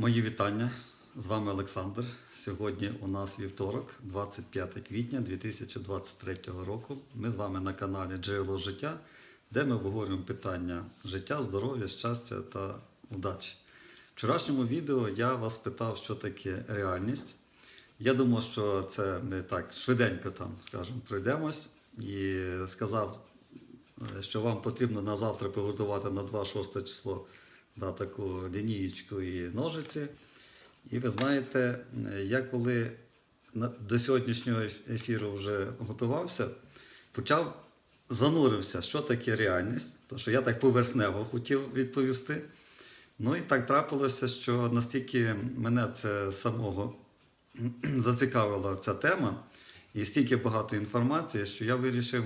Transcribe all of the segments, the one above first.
Мої вітання. З вами Олександр. Сьогодні у нас вівторок, 25 квітня 2023 року. Ми з вами на каналі Джерело життя, де ми обговорюємо питання життя, здоров'я, щастя та удачі. В вчорашньому відео я вас питав, що таке реальність. Я думав, що це ми так швиденько там, скажімо, пройдемось і сказав, е, що вам потрібно на завтра приготувати на 2-6 число да, таку лінієчку і ножиці. І ви знаєте, я коли до сьогоднішнього ефіру вже готувався, почав занурився, що таке реальність, тому що я так поверхнево хотів відповісти. Ну і так трапилося, що настільки мене це самого зацікавила ця тема, і стільки багато інформації, що я вирішив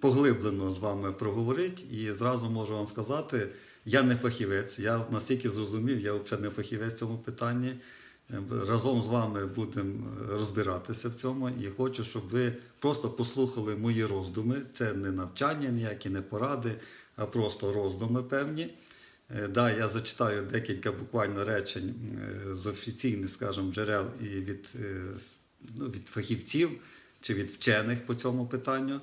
поглиблено з вами проговорити і зразу можу вам сказати, я не фахівець, я настільки зрозумів, я взагалі не фахівець в цьому питанні. Е, Разом з вами будемо розбиратися в цьому і хочу, щоб ви просто послухали мої роздуми. Це не навчання, ніякі не поради, а просто роздуми певні. Е, Да, я зачитаю декілька буквально речень е, з офіційних, скажімо, джерел і від, е, ну, від фахівців чи від вчених по цьому питанню.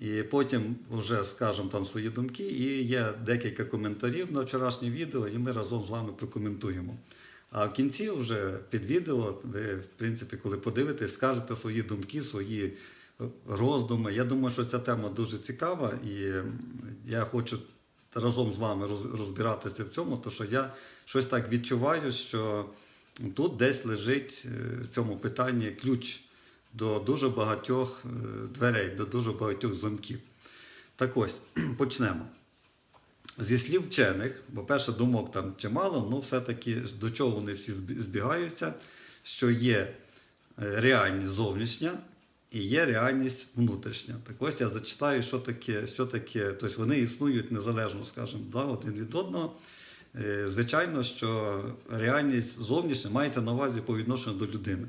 І потім вже скажемо там свої думки. І є декілька коментарів на вчорашнє відео, і ми разом з вами прокоментуємо. А в кінці вже під відео, ви, в принципі, коли подивитесь, скажете свої думки, свої е, роздуми. Я думаю, що ця тема дуже цікава, і я хочу разом з вами розбиратися в цьому, тому що я щось так відчуваю, що тут десь лежить е, в цьому питанні ключ до дуже багатьох е, дверей, до дуже багатьох замків. Так ось, почнемо. Зі слів вчених, бо перше думок там чимало, ну все-таки до чого вони всі збігаються, що є е, реальність зовнішня і є реальність внутрішня. Так ось я зачитаю, що таке, що таке, тобто вони існують незалежно, скажімо, да, один від одного. Е, Звичайно, що реальність зовнішня мається на увазі по відношенню до людини.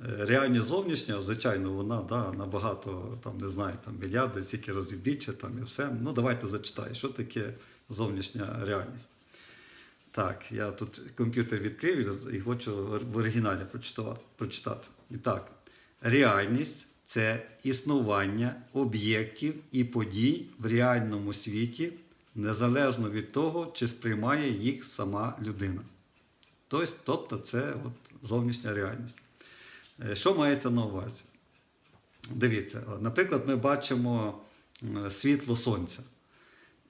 Е, Реальність зовнішня, звичайно, вона да, набагато, там, не знаю, там, мільярди, стільки разів більше там, і все. Ну, давайте зачитаю, що таке зовнішня реальність. Так, я тут комп'ютер відкрив і хочу в оригіналі прочитати. прочитати. І так, реальність це існування об'єктів і подій в реальному світі, незалежно від того, чи сприймає їх сама людина. Тобто, тобто це от зовнішня реальність. Е, Що мається на увазі? Дивіться, наприклад, ми бачимо світло сонця.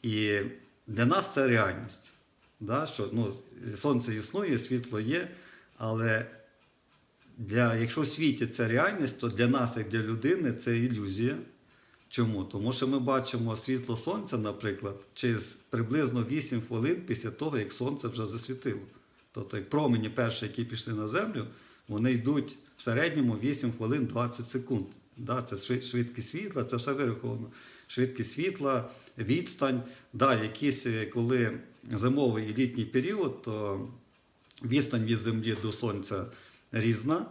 І для нас це реальність. Да? Що, ну, сонце існує, світло є, але для, якщо в світі це реальність, то для нас, як для людини, це ілюзія. Чому? Тому що ми бачимо світло сонця, наприклад, через приблизно 8 хвилин після того, як сонце вже засвітило. Тобто, як промені перші, які пішли на землю, вони йдуть в середньому 8 хвилин 20 секунд. Да, це швидкість світла, це все вираховано. Швидкість світла, відстань. Да, якісь, е, коли зимовий і літній період, то відстань від землі до сонця різна.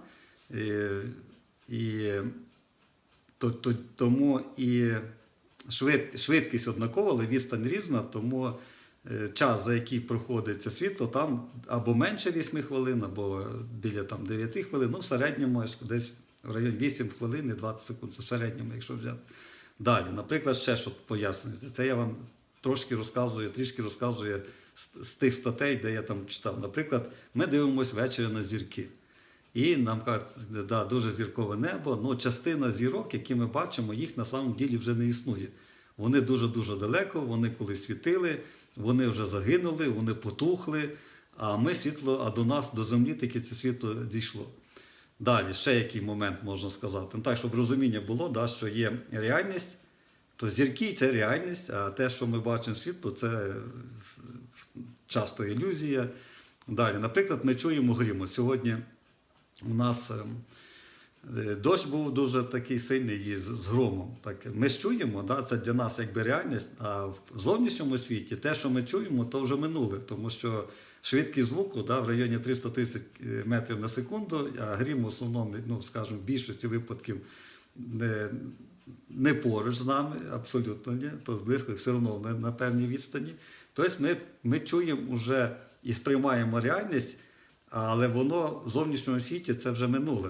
Е, І, то, то, тому і швид, швидкість однакова, але відстань різна, тому час, за який проходить це світло, там або менше 8 хвилин, або біля там, 9 хвилин, ну в середньому десь в районі 8 хвилин і 20 секунд, це в середньому, якщо взяти. Далі, наприклад, ще що пояснюється. Це я вам трошки розказую, трішки розказую з, з тих статей, де я там читав. Наприклад, ми дивимося ввечері на зірки. І нам кажуть, да, дуже зіркове небо, але частина зірок, які ми бачимо, їх на самом ділі вже не існує. Вони дуже-дуже далеко, вони колись світили, вони вже загинули, вони потухли, а ми світло, а до нас, до землі, таки це світло дійшло. Далі, ще який момент можна сказати. Ну, так, щоб розуміння було, да, що є реальність, то зірки це реальність, а те, що ми бачимо світло, це часто ілюзія. Далі, наприклад, ми чуємо грім. Сьогодні у нас ем, дощ був дуже такий сильний і з, громом. Так, ми ж чуємо, да, це для нас якби реальність, а в зовнішньому світі те, що ми чуємо, то вже минуле, тому що швидкість звуку да, в районі 330 метрів на секунду, а грім в основному, ну, скажімо, в більшості випадків не, не поруч з нами, абсолютно ні, то близько все одно на, на певній відстані. Тобто ми, ми чуємо вже і сприймаємо реальність, але воно в зовнішньому світі це вже минуле.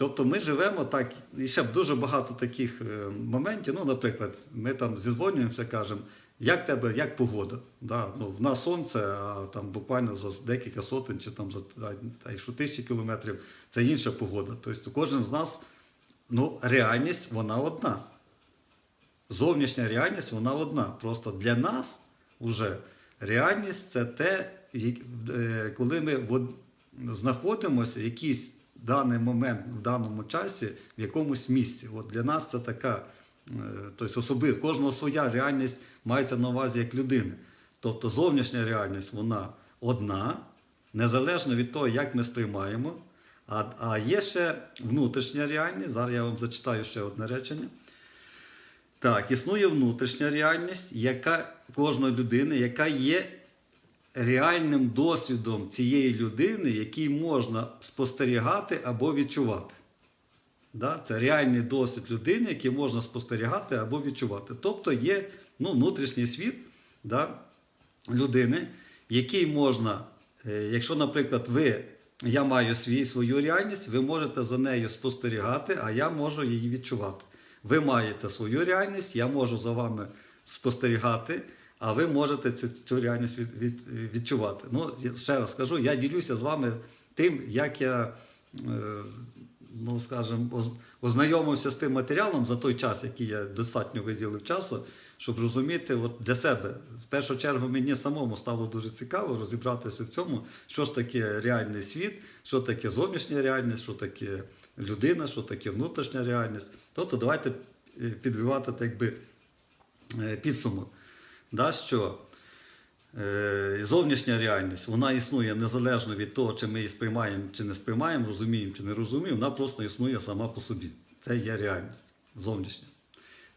Тобто ми живемо так, і ще дуже багато таких е, моментів. Ну, наприклад, ми там зізвонюємося, кажемо, як тебе, як погода? Да, ну, в нас сонце, а там буквально за декілька сотень чи там за а тисячі кілометрів, це інша погода. Тобто кожен з нас, ну, реальність вона одна. Зовнішня реальність вона одна. Просто для нас вже реальність це те, е, коли ми знаходимося в якийсь даний момент в даному часі в якомусь місці. От для нас це така, е, тобто особисто, кожного своя реальність мається на увазі як людини. Тобто зовнішня реальність вона одна, незалежно від того, як ми сприймаємо. А, а є ще внутрішня реальність. Зараз я вам зачитаю ще одне речення. Так, існує внутрішня реальність, яка кожної людини, яка є реальним досвідом цієї людини, який можна спостерігати або відчувати. Да? Це реальний досвід людини, який можна спостерігати або відчувати. Тобто є ну, внутрішній світ да, людини, який можна, е, якщо, наприклад, ви, я маю свій, свою реальність, ви можете за нею спостерігати, а я можу її відчувати. Ви маєте свою реальність, я можу за вами спостерігати, а ви можете цю, цю реальність від, від, відчувати. Ну, ще раз скажу, я ділюся з вами тим, як я, е, ну, скажімо, ознайомився з тим матеріалом за той час, який я достатньо виділив часу, щоб розуміти от для себе. В першу чергу мені самому стало дуже цікаво розібратися в цьому, що ж таке реальний світ, що таке зовнішня реальність, що таке людина, що таке внутрішня реальність. Тобто давайте е, підбивати так би, е, підсумок. Да, що е, зовнішня реальність вона існує незалежно від того, чи ми її сприймаємо чи не сприймаємо, розуміємо чи не розуміємо, вона просто існує сама по собі. Це є реальність зовнішня.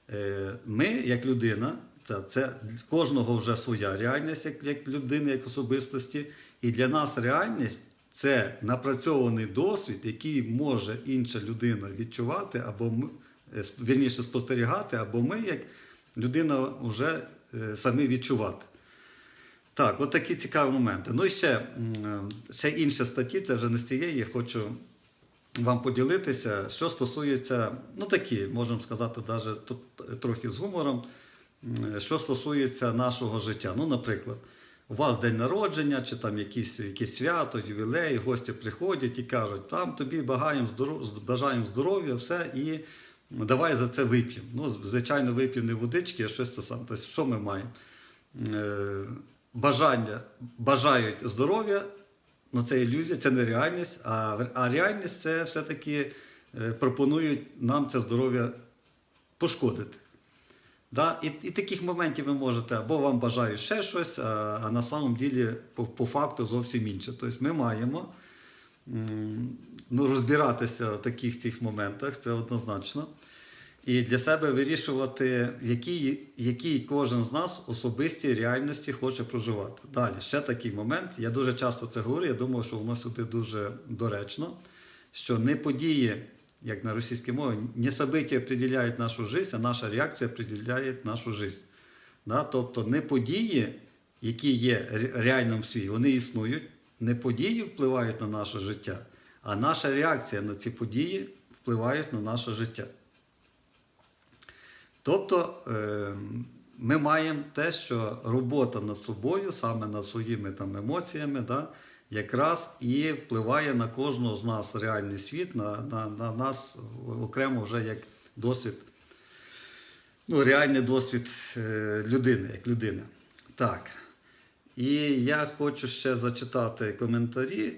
Е, Ми, як людина, це, це кожного вже своя реальність, як, як людини, як особистості. І для нас реальність це напрацьований досвід, який може інша людина відчувати, або ми, е, вірніше спостерігати, або ми, як людина, вже самі відчувати. Так, от такі цікаві моменти. Ну і ще, м, ще інші статті, це вже не з цієї, хочу вам поділитися, що стосується, ну такі, можемо сказати, навіть тут трохи з гумором, що стосується нашого життя. Ну, наприклад, у вас день народження, чи там якісь, якісь свято, ювілей, гості приходять і кажуть, там тобі бажаємо здоров'я, все, і давай за це вип'ємо. Ну, звичайно, вип'ємо не водички, а щось це саме. Тобто, що ми маємо? Е, Бажання бажають здоров'я, Ну, це ілюзія, це не реальність, а, а реальність це все-таки е, пропонують нам це здоров'я пошкодити. Да? І, і таких моментів ви можете, або вам бажають ще щось, а, а на самом ділі по, по факту зовсім інше. Тобто ми маємо ну, розбиратися в таких цих моментах, це однозначно. І для себе вирішувати, в якій, кожен з нас особистій реальності хоче проживати. Далі, ще такий момент. Я дуже часто це говорю, я думаю, що воно сюди дуже доречно, що не події, як на російській мові, не события определяють нашу життя, а наша реакція определяє нашу життя. Да? Тобто не події, які є ре- реальним в світі, вони існують, не події впливають на наше життя, а наша реакція на ці події впливають на наше життя. Тобто е, ми маємо те, що робота над собою, саме над своїми там, емоціями, да, якраз і впливає на кожного з нас реальний світ, на, на, на нас окремо вже як досвід, ну, реальний досвід е, людини, як людини. Так. І я хочу ще зачитати коментарі.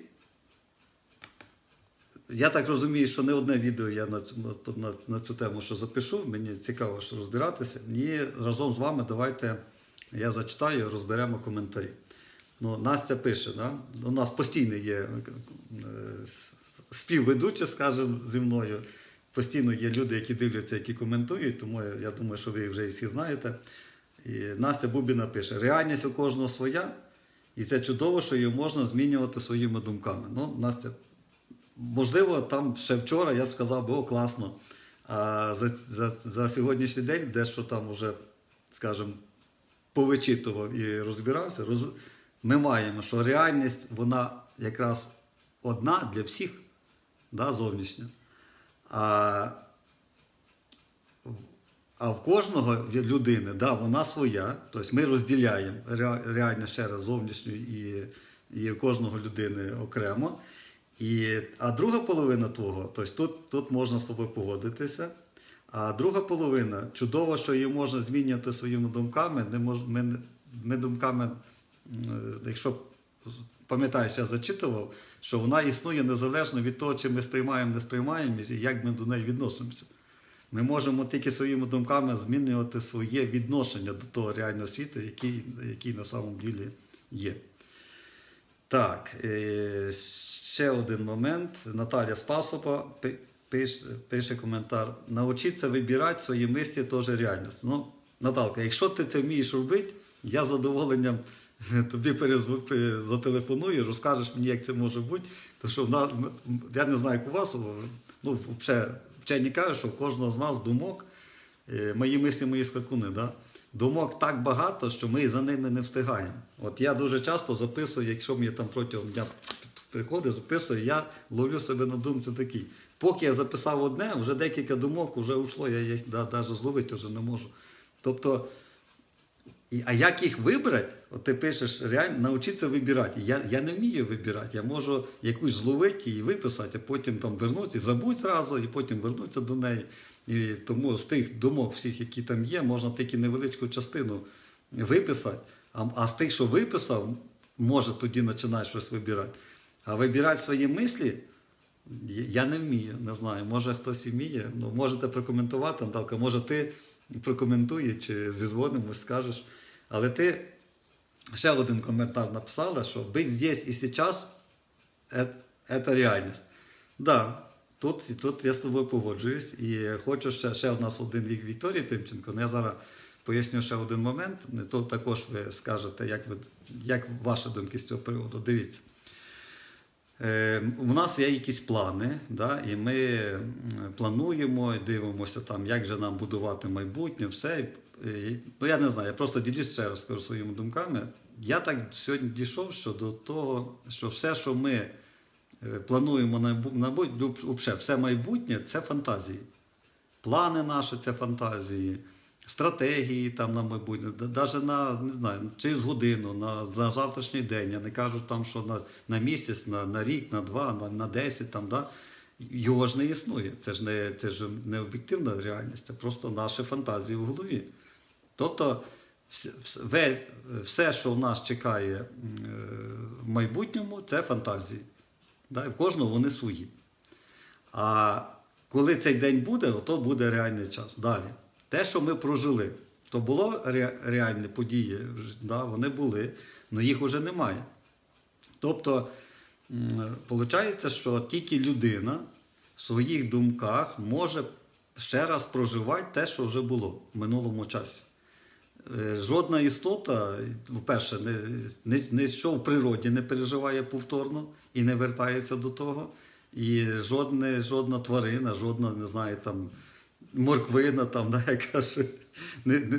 Я так розумію, що не одне відео я на цю, на, на цю тему що запишу. Мені цікаво, що розбиратися. І разом з вами давайте я зачитаю, розберемо коментарі. Ну, Настя пише, да? у нас постійно є е, співведучі, скажімо, зі мною. Постійно є люди, які дивляться, які коментують, тому я, думаю, що ви їх вже і всі знаєте. І Настя Бубіна пише: реальність у кожного своя, і це чудово, що її можна змінювати своїми думками. Ну, Настя, можливо, там ще вчора я б сказав, би, о, класно. А за, за, за сьогоднішній день дещо там вже, скажімо, повичитував і розбирався, роз... ми маємо, що реальність вона якраз одна для всіх, да, зовнішня. А, а в кожного людини, да, вона своя. Тобто ми розділяємо реально ще раз зовнішню і, і кожного людини окремо. І, а друга половина того, тобто тут, тут можна з тобою погодитися. А друга половина чудово, що її можна змінювати своїми думками. Не мож, ми, ми думками, якщо пам'ятаєш, я зачитував, що вона існує незалежно від того, чи ми сприймаємо, не сприймаємо, і як ми до неї відносимося. Ми можемо тільки своїми думками змінювати своє відношення до того реального світу, який, який на самом ділі є. Так, е, ще один момент. Наталя Спасова пише, пише коментар. Научиться вибирати свої мислі теж реальність. Ну, Наталка, якщо ти це вмієш робити, я з задоволенням тобі зателефоную, розкажеш мені, як це може бути. Тому що я не знаю, як у вас, ну, взагалі, вчені кажуть, що в кожного з нас думок, е, мої мислі, мої скакуни, да? думок так багато, що ми за ними не встигаємо. От я дуже часто записую, якщо мені там протягом дня приходить, записую, я ловлю себе на думці такий. Поки я записав одне, вже декілька думок вже ушло, я їх навіть зловити вже не можу. Тобто, і, а як їх вибрати? От ти пишеш, реально навчитися вибирати. Я, я не вмію вибирати. Я можу якусь зловити і виписати, а потім там вернутися, забудь зразу, і потім вернутися до неї. І тому з тих думок, всіх, які там є, можна тільки невеличку частину виписати. А, а з тих, що виписав, може тоді починаєш щось вибирати. А вибирати свої мислі я не вмію, не знаю. Може хтось і вміє. Ну, можете прокоментувати, Наталка, може ти прокоментує чи зізвонимось, скажеш. Але ти ще один коментар написала, що бути здесь і сейчас це реальність. Да, тут, тут я з тобою погоджуюсь. І хочу ще, ще у нас один вік Вікторії Тимченко. Ну, я зараз поясню ще один момент. То також ви скажете, як, ви, як ваші думки з цього приводу. Дивіться. Е, У нас є якісь плани, да, і ми м, плануємо, дивимося, там, як же нам будувати майбутнє, все. І, Ну, я не знаю, я просто ділюсь ще раз скажу своїми думками. Я так сьогодні дійшов що до того, що все, що ми е, плануємо на бу- на бу- ну, все майбутнє це фантазії. Плани наші це фантазії, стратегії там на майбутнє, навіть на не знаю, через годину, на, на завтрашній день. Я не кажу там, що на, на місяць, на, на рік, на два, на, на десять там, да? його ж не існує. Це ж не, це ж не об'єктивна реальність, це просто наші фантазії в голові. Тобто, все, що в нас чекає в майбутньому, це фантазії. Да? І в кожного вони свої. А коли цей день буде, то буде реальний час. Далі. Те, що ми прожили, то було ре- реальні події, да, вони були, але їх вже немає. Тобто, виходить, що тільки людина в своїх думках може ще раз проживати те, що вже було в минулому часі. Е, Жодна істота, по-перше, що в природі не переживає повторно і не вертається до того. І жодне, жодна тварина, жодна, не знаю, там морквина, там, да, яка ж,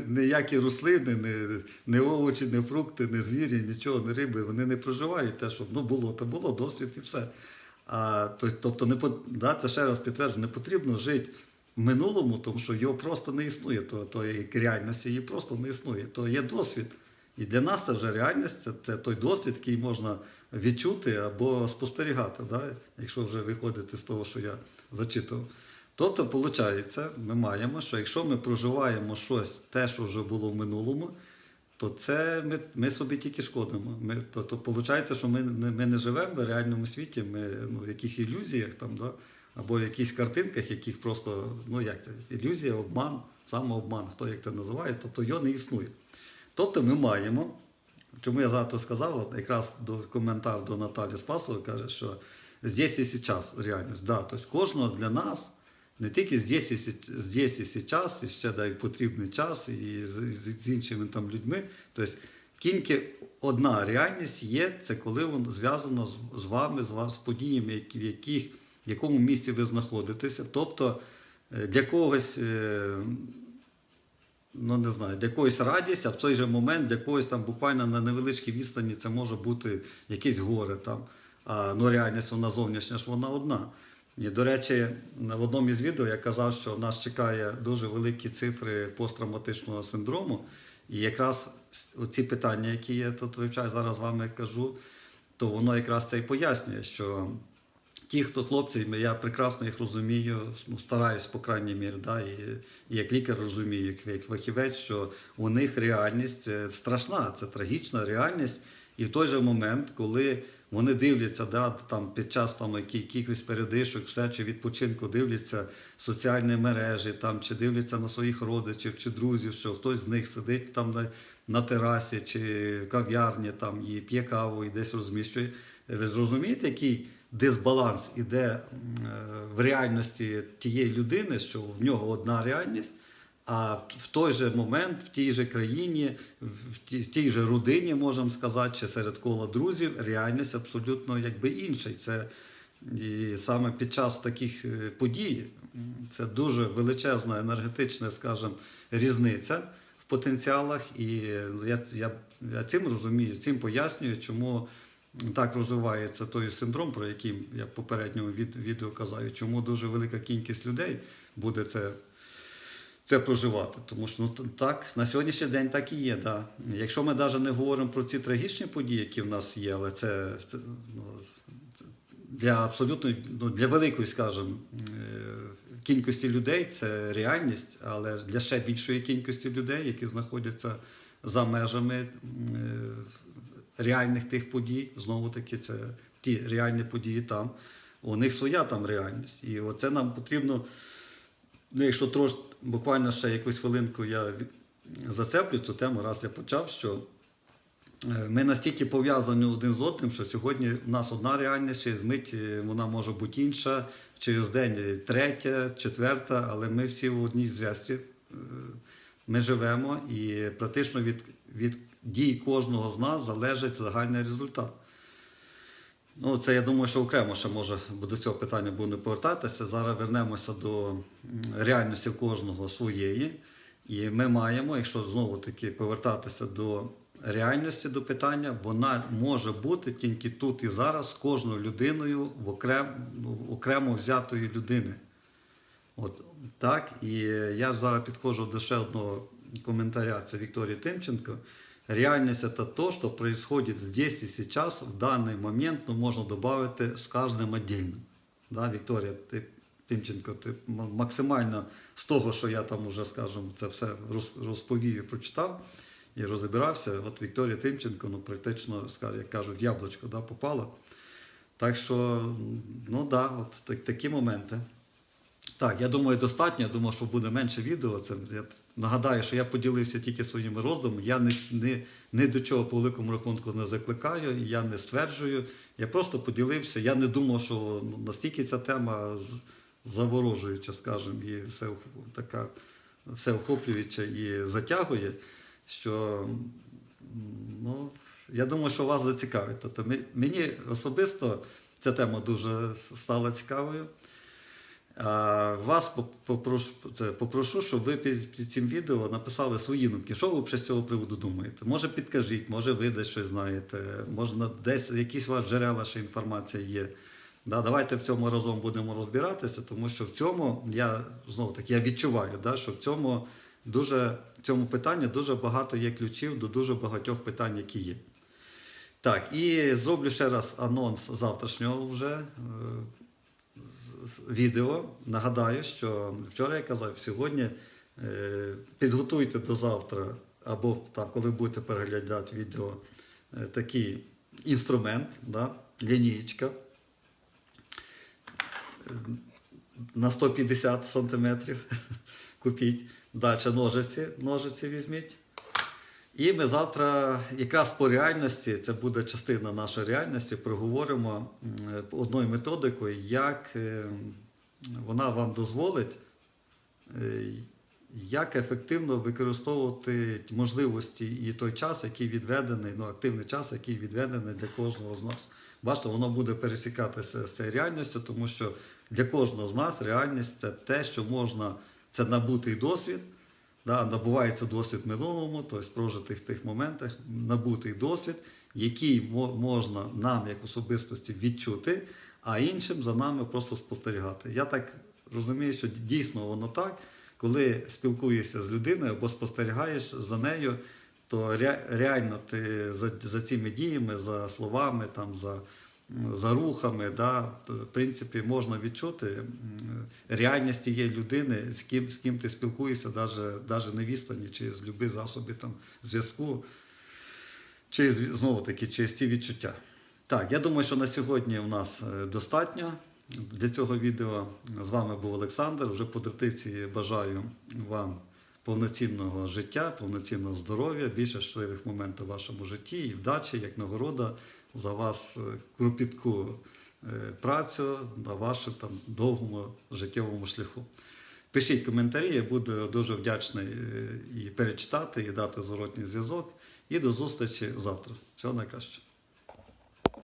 ніякі рослини, не, не овочі, не фрукти, не звірі, нічого, не риби, вони не проживають те, що ну, було, то було, досвід і все. А, то- тобто, не, да, це ще раз підтверджую, не потрібно жити в минулому, тому що його просто не існує, то, то як реальності її просто не існує. То є досвід. І для нас це вже реальність, це, це той досвід, який можна відчути або спостерігати, да? якщо вже виходити з того, що я зачитував. Тобто, виходить, ми маємо, що якщо ми проживаємо щось, те, що вже було в минулому, то це ми, ми собі тільки шкодимо. Ми, то, то виходить, що ми ми не живемо в реальному світі, ми ну, в якихось ілюзіях там, да? або в якихось картинках, яких просто, ну як це, ілюзія, обман, самообман, хто як це називає, тобто його не існує. Тобто ми маємо, чому я зараз сказав, якраз до коментар до Наталі Спасової каже, що здесь і сейчас реальність. Да, тобто кожного для нас не тільки здесь і, здесь і сейчас, і ще дай потрібний час, і з, з, іншими там людьми. Тобто тільки одна реальність є, це коли воно зв'язано з, з вами, з з подіями, які- в яких, в якому місці ви знаходитеся. Тобто е, для когось. е, ну не знаю, для когось радість, а в той же момент для когось там буквально на невеличкій відстані це може бути якесь горе там. А ну, реальність вона зовнішня ж вона одна. І, до речі, в одному із відео я казав, що нас чекає дуже великі цифри посттравматичного синдрому. І якраз ці питання, які я тут вивчаю, зараз з вами кажу, то воно якраз це і пояснює, що ті, хто хлопці, я прекрасно їх розумію, ну, стараюсь, по крайній мірі, да, і, і як лікар розумію, як, фахівець, що у них реальність е, страшна, це трагічна реальність. І в той же момент, коли вони дивляться, да, там під час там, якихось передишок, все чи відпочинку дивляться соціальні мережі, там, чи дивляться на своїх родичів чи друзів, що хтось з них сидить там на, на терасі чи в кав'ярні там, і п'є каву і десь розміщує. Ви зрозумієте, який дисбаланс іде е, в реальності тієї людини, що в нього одна реальність, а в той же момент, в тій же країні, в тій, в тій же родині, можемо сказати, чи серед кола друзів, реальність абсолютно якби інша. Це і саме під час таких е, подій це дуже величезна енергетична, скажімо, різниця в потенціалах. І я, я, я цим розумію, цим пояснюю, чому так розвивається той синдром, про який я в попередньому від, відео казав, чому дуже велика кількість людей буде це це проживати. Тому що ну так, на сьогоднішній день так і є. Да. Якщо ми навіть не говоримо про ці трагічні події, які в нас є, але це, це ну, для абсолютно ну, для великої, скажімо, е, кількості людей це реальність, але для ще більшої кількості людей, які знаходяться за межами е, реальних тих подій, знову таки, це ті реальні події там. У них своя там реальність. І оце нам потрібно. Ну, якщо трошки буквально ще якусь хвилинку я зацеплю цю тему, раз я почав, що е, ми настільки пов'язані один з одним, що сьогодні в нас одна реальність, через мить е, вона може бути інша, через день е, третя, четверта, але ми всі в одній зв'язці. Ми живемо і практично від, від дій кожного з нас залежить загальний результат. Ну, це я думаю, що окремо ще може до цього питання буде повертатися. Зараз вернемося до реальності кожного своєї. І ми маємо, якщо знову таки повертатися до реальності до питання, вона може бути тільки тут і зараз з кожною людиною в окрем, ну, окремо взятої людини. От так. І я зараз підходжу до ще одного коментаря. Це Вікторія Тимченко. Реальность это то, что происходит здесь и сейчас, в данный момент, но можно добавить с каждым отдельно. Да, Вікторія, ти, Тимченко, ти м- максимально з того, що я там уже, скажімо, це все роз- розповів і прочитав і розібрався. От Вікторія Тимченко, ну, практично, скажу, як кажуть, в яблучко да, попала. Так що, ну да, от так, такі моменти. Так, я думаю, достатньо. Я думав, що буде менше відео. Це я нагадаю, що я поділився тільки своїми роздумами. Я не, не, не до чого по великому рахунку не закликаю, я не стверджую. Я просто поділився. Я не думав, що настільки ця тема заворожуюча, скажімо, і все така все охоплююча і затягує, що ну, я думаю, що вас зацікавить. Тобто мені особисто ця тема дуже стала цікавою. Вас попрошу, попрошу, щоб ви під, цим відео написали свої думки. Що ви з цього приводу думаєте? Може підкажіть, може ви десь щось знаєте, можна десь якісь у вас джерела ще інформація є. Да, давайте в цьому разом будемо розбиратися, тому що в цьому я знову таки я відчуваю, да, що в цьому дуже в цьому питанні дуже багато є ключів до дуже багатьох питань, які є. Так, і зроблю ще раз анонс завтрашнього вже е, відео. Нагадаю, що вчора я казав, сьогодні е, підготуйте до завтра, або там, коли будете переглядати відео, е, такий інструмент, да, лінійка е, на 150 сантиметрів. Купіть. Далі ножиці, ножиці візьміть. І ми завтра, якраз по реальності, це буде частина нашої реальності, проговоримо одною методикою, як е, вона вам дозволить, е, як ефективно використовувати можливості і той час, який відведений, ну, активний час, який відведений для кожного з нас. Бачите, воно буде пересікатися з цією реальністю, тому що для кожного з нас реальність це те, що можна, це набутий досвід да, набувається досвід минулому, тобто прожитих тих моментах, набутий досвід, який можна нам, як особистості, відчути, а іншим за нами просто спостерігати. Я так розумію, що дійсно воно так, коли спілкуєшся з людиною або спостерігаєш за нею, то реально ти за, за цими діями, за словами, там, за, за рухами, да, в принципі, можна відчути реальність тієї людини, з ким, з ким ти спілкуєшся, навіть, навіть на відстані, чи з любих засобів там, зв'язку, чи знову таки через ці відчуття. Так, я думаю, що на сьогодні у нас е, достатньо для цього відео. З вами був Олександр. Вже по традиції бажаю вам повноцінного життя, повноцінного здоров'я, більше щасливих моментів в вашому житті і вдачі, як нагорода за вас е, кропітку е, працю на вашому там довгому життєвому шляху. Пишіть коментарі, я буду дуже вдячний е, і перечитати, і дати зворотній зв'язок. І до зустрічі завтра. Всього найкращого.